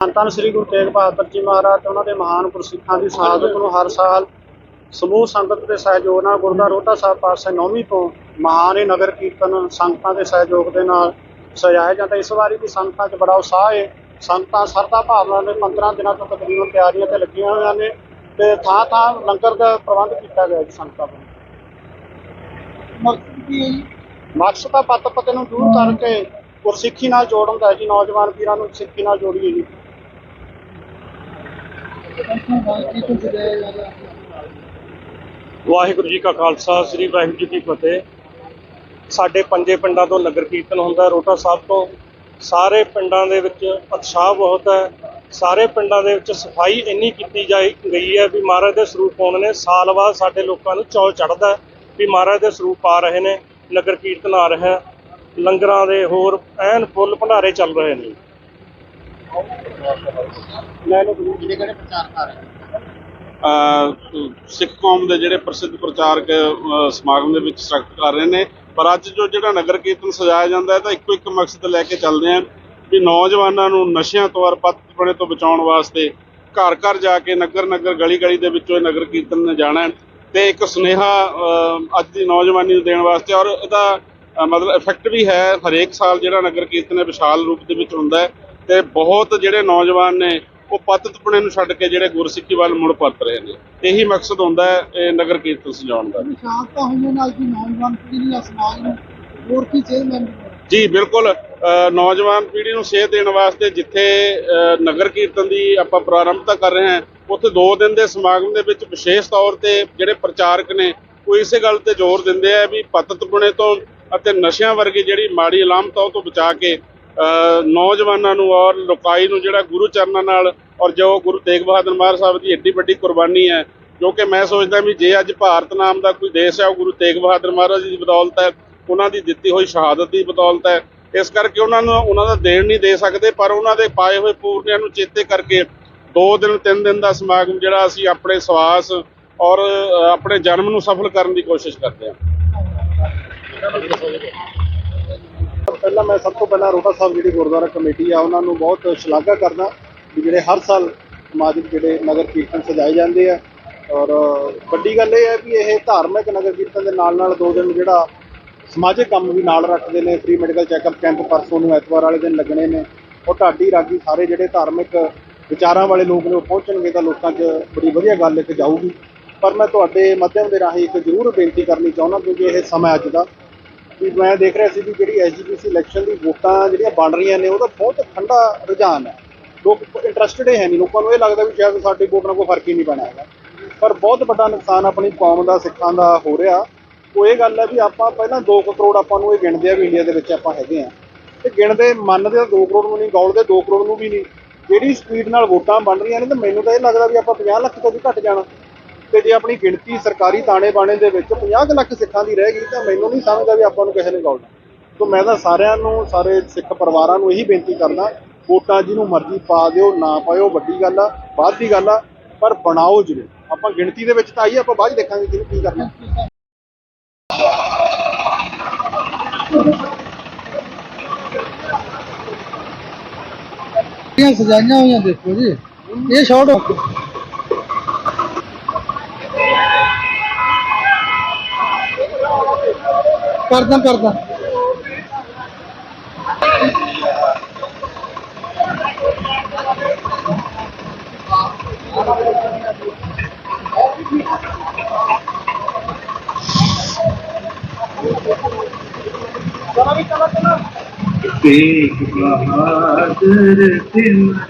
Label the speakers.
Speaker 1: ਧੰਨ ਸ੍ਰੀ ਗੁਰੂ ਤੇਗ ਬਹਾਦਰ ਜੀ ਮਹਾਰਾਜ ਤੇ ਉਹਨਾਂ ਦੇ ਮਹਾਨ ਗੁਰਸਿੱਖਾਂ ਦੀ ਸ਼ਹਾਦਤ ਨੂੰ ਹਰ ਸਾਲ ਸਮੂਹ ਸੰਗਤ ਦੇ ਸਹਿਯੋਗ ਨਾਲ ਗੁਰਦੁਆਰਾ ਰੋਹਤਾ ਸਾਹਿਬ ਪਾਸੇ ਨੌਵੀਂ ਤੋਂ ਮਹਾਨ ਇਹ ਨਗਰ ਕੀਰਤਨ ਸੰਗਤਾਂ ਦੇ ਸਹਿਯੋਗ ਦੇ ਨਾਲ ਸਜਾਇਆ ਜਾਂਦਾ। ਇਸ ਵਾਰੀ ਵੀ ਸੰਗਤਾਂ 'ਚ ਬੜਾ ਉਤਸ਼ਾਹ ਹੈ। ਸੰਗਤਾਂ ਸਰਦਾ ਭਾਵਨਾ ਨਾਲ 15 ਦਿਨਾਂ ਤੋਂ ਤਕਰੀਬਨ ਤਿਆਰੀਆਂ ਤੇ ਲੱਗੀਆਂ ਹੋਈਆਂ ਨੇ ਤੇ ਥਾਂ ਥਾਂ ਲੰਗਰ ਦਾ ਪ੍ਰਬੰਧ ਕੀਤਾ ਗਿਆ ਜੀ ਸੰਗਤਾਂ ਵੱਲੋਂ।
Speaker 2: ਮਕਸਦ ਕੀ ਹੈ ਜੀ?
Speaker 1: ਮਕਸਦ ਤਾਂ ਪੱਤ ਪਤੇ ਨੂੰ ਦੂਰ ਕਰਕੇ ਗੁਰਸਿੱਖੀ ਨਾਲ ਜੋੜਨ ਦਾ ਜੀ। ਨੌਜਵਾਨ ਵੀਰਾਂ ਨੂੰ ਸਿੱਖੀ ਨਾਲ ਜੋੜੀਏ ਜੀ
Speaker 2: ਕੀ ਕੁਝ ਸਜਾਇਆ ਜਾ ਰਿਹਾ ਹੈ
Speaker 3: ਵਾਹਿਗੁਰੂ ਜੀ ਕਾ ਖਾਲਸਾ, ਸ੍ਰੀ ਵਾਹਿਗੁਰੂ ਜੀ ਕੀ ਫਤਿਹ। ਸਾਡੇ ਪੰਜੇ ਪਿੰਡਾਂ ਤੋਂ ਨਗਰ ਕੀਰਤਨ ਹੁੰਦਾ ਰੋਟਾ ਸਾਹਿਬ ਤੋਂ। ਸਾਰੇ ਪਿੰਡਾਂ ਦੇ ਵਿੱਚ ਉਤਸ਼ਾਹ ਬਹੁਤ ਹੈ। ਸਾਰੇ ਪਿੰਡਾਂ ਦੇ ਵਿੱਚ ਸਫ਼ਾਈ ਇੰਨੀ ਕੀਤੀ ਜਾਈ ਗਈ ਹੈ ਵੀ ਮਹਾਰਾਜ ਦੇ ਸਰੂਪ ਪਾਉਣ ਨੇ। ਸਾਲ ਬਾਅਦ ਸਾਡੇ ਲੋਕਾਂ ਨੂੰ ਚੌਲ ਚੜਦਾ ਵੀ ਮਹਾਰਾਜ ਦੇ ਸਰੂਪ ਆ ਰਹੇ ਨੇ। ਨਗਰ ਕੀਰਤਨ ਆ ਰਿਹਾ ਲੰਗਰਾਂ ਦੇ ਹੋਰ ਐਨ ਫੁੱਲ ਭੰਡਾਰੇ ਚੱਲ ਰਹੇ ਨੇ।
Speaker 1: ਲੈ ਲਓ
Speaker 2: ਜਿਹੜੇ ਕਿਹੜੇ ਪ੍ਰਚਾਰ ਕਰ ਰਹੇ
Speaker 4: ਸਿੱਖ ਕੌਮ ਦੇ ਜਿਹੜੇ ਪ੍ਰਸਿੱਧ ਪ੍ਰਚਾਰਕ, ਅਹ, ਸਮਾਗਮ ਦੇ ਵਿੱਚ ਸ਼ਿਰਕਤ ਕਰ ਰਹੇ ਨੇ। ਪਰ ਅੱਜ ਜੋ ਜਿਹੜਾ ਨਗਰ ਕੀਰਤਨ ਸਜਾਇਆ ਜਾਂਦਾ ਹੈ, ਤਾਂ ਇੱਕੋ ਇੱਕ ਮਕਸਦ ਲੈ ਕੇ ਚੱਲਦੇ ਆਂ ਵੀ ਨੌਜਵਾਨਾਂ ਨੂੰ ਨਸ਼ਿਆਂ ਤੋਂ ਔਰ ਪੱਤਪਣੇ ਤੋਂ ਬਚਾਉਣ ਵਾਸਤੇ ਘਰ ਘਰ ਜਾ ਕੇ ਨਗਰ ਨਗਰ ਗਲੀ ਗਲੀ ਦੇ ਵਿੱਚੋਂ ਇਹ ਨਗਰ ਕੀਰਤਨ ਨੇ ਜਾਣਾ ਹੈ ਤੇ ਇੱਕ ਸੁਨੇਹਾ, ਅਹ, ਅੱਜ ਦੀ ਨੌਜਵਾਨੀ ਨੂੰ ਦੇਣ ਵਾਸਤੇ ਔਰ ਇਹਦਾ, ਅਹ, ਮਤਲਬ ਇਫੈਕਟ ਵੀ ਹੈ। ਹਰੇਕ ਸਾਲ ਜਿਹੜਾ ਨਗਰ ਕੀਰਤਨ ਹੈ, ਵਿਸ਼ਾਲ ਰੂਪ ਦੇ ਵਿੱਚ ਹੁੰਦਾ ਹੈ। ਤੇ ਬਹੁਤ ਜਿਹੜੇ ਨੌਜਵਾਨ ਨੇ ਉਹ ਪਤਤਪਣੇ ਨੂੰ ਛੱਡ ਕੇ ਜਿਹੜੇ ਗੁਰਸਿੱਖੀ ਵੱਲ ਮੁੜ ਪਰਤ ਰਹੇ ਨੇ। ਇਹੀ ਮਕਸਦ ਹੁੰਦਾ ਹੈ ਇਹ ਨਗਰ ਕੀਰਤਨ ਸਜਾਉਣ ਦਾ।
Speaker 2: ਸ਼ਾਂਤਤਾ ਹੋਣ ਨਾਲ ਦੀ ਨੌਜਵਾਨ ਪੀੜ੍ਹੀ ਨੂੰ ਸਮਾਜ ਨੂੰ ਹੋਰ ਕੀ ਚੇਅਰਮੈਨ
Speaker 4: ਜੀ ਬਿਲਕੁਲ ਨੌਜਵਾਨ ਪੀੜ੍ਹੀ ਨੂੰ ਸੇਧ ਦੇਣ ਵਾਸਤੇ ਜਿੱਥੇ ਨਗਰ ਕੀਰਤਨ ਦੀ ਆਪਾਂ ਪ੍ਰਾਰੰਭਤਾ ਕਰ ਰਹੇ ਹਾਂ ਉੱਥੇ 2 ਦਿਨ ਦੇ ਸਮਾਗਮ ਦੇ ਵਿੱਚ ਵਿਸ਼ੇਸ਼ ਤੌਰ ਤੇ ਜਿਹੜੇ ਪ੍ਰਚਾਰਕ ਨੇ ਉਹ ਇਸੇ ਗੱਲ ਤੇ ਜ਼ੋਰ ਦਿੰਦੇ ਆ ਵੀ ਪਤਤਪੁਣੇ ਤੋਂ ਅਤੇ ਨਸ਼ਿਆਂ ਵਰਗੀ ਜਿਹੜੀ ਮਾੜੀ ਅਲਾਮਤ ਉਹ ਤੋਂ ਬਚਾ ਕੇ ਨੌਜਵਾਨਾਂ ਨੂੰ ਔਰ ਲੋਕਾਈ ਨੂੰ ਜਿਹੜਾ ਗੁਰੂ ਚਰਨਾਂ ਨਾਲ ਔਰ ਜੋ ਗੁਰੂ ਤੇਗ ਬਹਾਦਰ ਮਹਾਰਾਜ ਸਾਹਿਬ ਦੀ ਏਡੀ ਵੱਡੀ ਕੁਰਬਾਨੀ ਹੈ ਕਿਉਂਕਿ ਮੈਂ ਸੋਚਦਾ ਵੀ ਜੇ ਅੱਜ ਭਾਰਤ ਨਾਮ ਦਾ ਕੋਈ ਦੇਸ਼ ਹੈ, ਉਹ ਗੁਰੂ ਤੇਗ ਬਹਾਦਰ ਮਹਾਰਾਜ ਜੀ ਦੀ ਬਦੌਲਤ ਹੈ, ਉਹਨਾਂ ਦੀ ਦਿੱਤੀ ਹੋਈ ਸ਼ਹਾਦਤ ਦੀ ਬਦੌਲਤ ਹੈ, ਇਸ ਕਰਕੇ ਉਹਨਾਂ ਨੂੰ, ਉਹਨਾਂ ਦਾ ਦੇਣ ਨਹੀਂ ਦੇ ਸਕਦੇ, ਪਰ ਉਹਨਾਂ ਦੇ ਪਾਏ ਹੋਏ ਪੂਰਨਿਆਂ ਨੂੰ ਚੇਤੇ ਕਰਕੇ 2 ਦਿਨ 3 ਦਿਨ ਦਾ ਸਮਾਗਮ ਜਿਹੜਾ ਅਸੀਂ ਆਪਣੇ ਸਵਾਸ ਔਰ ਆਪਣੇ ਜਨਮ ਨੂੰ ਸਫਲ ਕਰਨ ਦੀ ਕੋਸ਼ਿਸ਼ ਕਰਦੇ ਹਾਂ।
Speaker 1: ਪਹਿਲਾਂ ਮੈਂ ਸਭ ਤੋਂ ਪਹਿਲਾਂ ਰੋਟਾ ਸਾਹਿਬ ਜਿਹੜੀ ਗੁਰਦੁਆਰਾ ਕਮੇਟੀ ਆ, ਉਹਨਾਂ ਨੂੰ ਬਹੁਤ ਸ਼ਲਾਘਾ ਕਰਦਾ ਵੀ ਜਿਹੜੇ ਹਰ ਸਾਲ ਸਮਾਜਿਕ ਜਿਹੜੇ ਨਗਰ ਕੀਰਤਨ ਸਜਾਏ ਜਾਂਦੇ ਆ। ਔਰ ਵੱਡੀ ਗੱਲ ਇਹ ਹੈ ਵੀ ਇਹ ਧਾਰਮਿਕ ਨਗਰ ਕੀਰਤਨ ਦੇ ਨਾਲ ਨਾਲ ਦੋ ਦਿਨ ਜਿਹੜਾ ਸਮਾਜਿਕ ਕੰਮ ਵੀ ਨਾਲ ਰੱਖਦੇ ਨੇ ਫ੍ਰੀ ਮੈਡੀਕਲ ਚੈੱਕਅਪ ਕੈਂਪ ਪਰਸੋਂ ਨੂੰ ਐਤਵਾਰ ਵਾਲੇ ਦਿਨ ਲੱਗਣੇ ਨੇ। ਉਹ ਢਾਡੀ ਰਾਗੀ ਸਾਰੇ ਜਿਹੜੇ ਧਾਰਮਿਕ ਵਿਚਾਰਾਂ ਵਾਲੇ ਲੋਕ ਨੇ ਉਹ ਪਹੁੰਚਣਗੇ ਤਾਂ ਲੋਕਾਂ 'ਚ ਬੜੀ ਵਧੀਆ ਗੱਲ ਇੱਕ ਜਾਊਗੀ। ਪਰ ਮੈਂ ਤੁਹਾਡੇ ਮਾਧਿਅਮ ਦੇ ਰਾਹੀਂ ਇੱਕ ਜ਼ਰੂਰ ਬੇਨਤੀ ਕਰਨੀ ਚਾਹੁੰਦਾ ਕਿਉਂਕਿ ਇਹ ਸਮਾਂ ਅੱਜ ਦਾ ਵੀ ਮੈਂ ਦੇਖ ਰਿਹਾ ਸੀ ਵੀ ਜਿਹੜੀ ਐਸਜੀਪੀਸੀ ਇਲੈਕਸ਼ਨ ਦੀ ਵੋਟਾਂ ਜਿਹੜੀਆਂ ਬਣ ਰਹੀਆਂ ਨੇ, ਉਹਦਾ ਬਹੁਤ ਠੰਡਾ ਰੁਝਾਨ ਹੈ। ਲੋਕ ਇੰਟਰਸਟਿਡ ਹੈ ਨਹੀਂ। ਲੋਕਾਂ ਨੂੰ ਇਹ ਲੱਗਦਾ ਵੀ ਸ਼ਾਇਦ ਸਾਡੀ ਵੋਟ ਨਾਲ ਕੋਈ ਫ਼ਰਕ ਹੀ ਨਹੀਂ ਪੈਣਾ ਹੈਗਾ। ਪਰ ਬਹੁਤ ਵੱਡਾ ਨੁਕਸਾਨ ਆਪਣੀ ਕੌਮ ਦਾ, ਸਿੱਖਾਂ ਦਾ ਹੋ ਰਿਹਾ। ਉਹ ਇਹ ਗੱਲ ਹੈ ਵੀ ਆਪਾਂ ਪਹਿਲਾਂ 2 ਕਰੋੜ ਆਪਾਂ ਨੂੰ ਇਹ ਗਿਣਦੇ ਆ ਵੀ ਇੰਡੀਆ ਦੇ ਵਿੱਚ ਆਪਾਂ ਹੈਗੇ ਆ। ਤੇ ਗਿਣਦੇ, ਮੰਨਦੇ ਆ 2 ਕਰੋੜ ਨੂੰ ਨਹੀਂ ਗੌਲਦੇ 2 ਕਰੋੜ ਨੂੰ ਵੀ ਨਹੀਂ। ਜਿਹੜੀ ਸਪੀਡ ਨਾਲ ਵੋਟਾਂ ਬਣ ਰਹੀਆਂ ਨੇ, ਤਾਂ ਮੈਨੂੰ ਤਾਂ ਇਹ ਲੱਗਦਾ ਵੀ ਆਪਾਂ 50 ਲੱਖ ਤੋਂ ਵੀ ਘੱਟ ਜਾਣਾ। ਤੇ ਜੇ ਆਪਣੀ ਗਿਣਤੀ ਸਰਕਾਰੀ ਤਾਣੇ ਬਾਣੇ ਦੇ ਵਿੱਚ 50 ਕੁ ਲੱਖ ਸਿੱਖਾਂ ਦੀ ਰਹਿ ਗਈ ਤਾਂ ਮੈਨੂੰ ਨਹੀਂ ਸਮਝਦਾ ਵੀ ਆਪਾਂ ਨੂੰ ਕਿਸੇ ਨੇ ਗੌਲਣਾ। ਤੋਂ ਮੈਂ ਤਾਂ ਸਾਰਿਆਂ ਨੂੰ, ਸਾਰੇ ਸਿੱਖ ਪਰਿਵਾਰਾਂ ਨੂੰ ਇਹੀ ਬੇਨਤੀ ਕਰਦਾ, ਵੋਟਾਂ ਜਿਹਨੂੰ ਮਰਜ਼ੀ ਪਾ ਦਿਓ, ਨਾ ਪਾਇਓ, ਵੱਡੀ ਗੱਲ ਆ ਬਾਅਦ ਦੀ ਗੱਲ ਆ, ਪਰ ਬਣਾਓ ਜ਼ਰੂਰ। ਆਪਾਂ ਗਿਣਤੀ ਦੇ ਵਿੱਚ ਤਾਂ ਆਈਏ, ਆਪਾਂ ਬਾਅਦ 'ਚ ਦੇਖਾਂਗੇ ਜਿਹਨੂੰ ਕੀ ਕਰਨਾ।
Speaker 2: ਸਜਾਈਆਂ ਹੋਈਆਂ ਦੇਖੋ ਜੀ। ਇਹ ਸ਼ਾਟ ਕਰਦਾ ਕਰਦਾ
Speaker 5: तेग बहादुर सिंह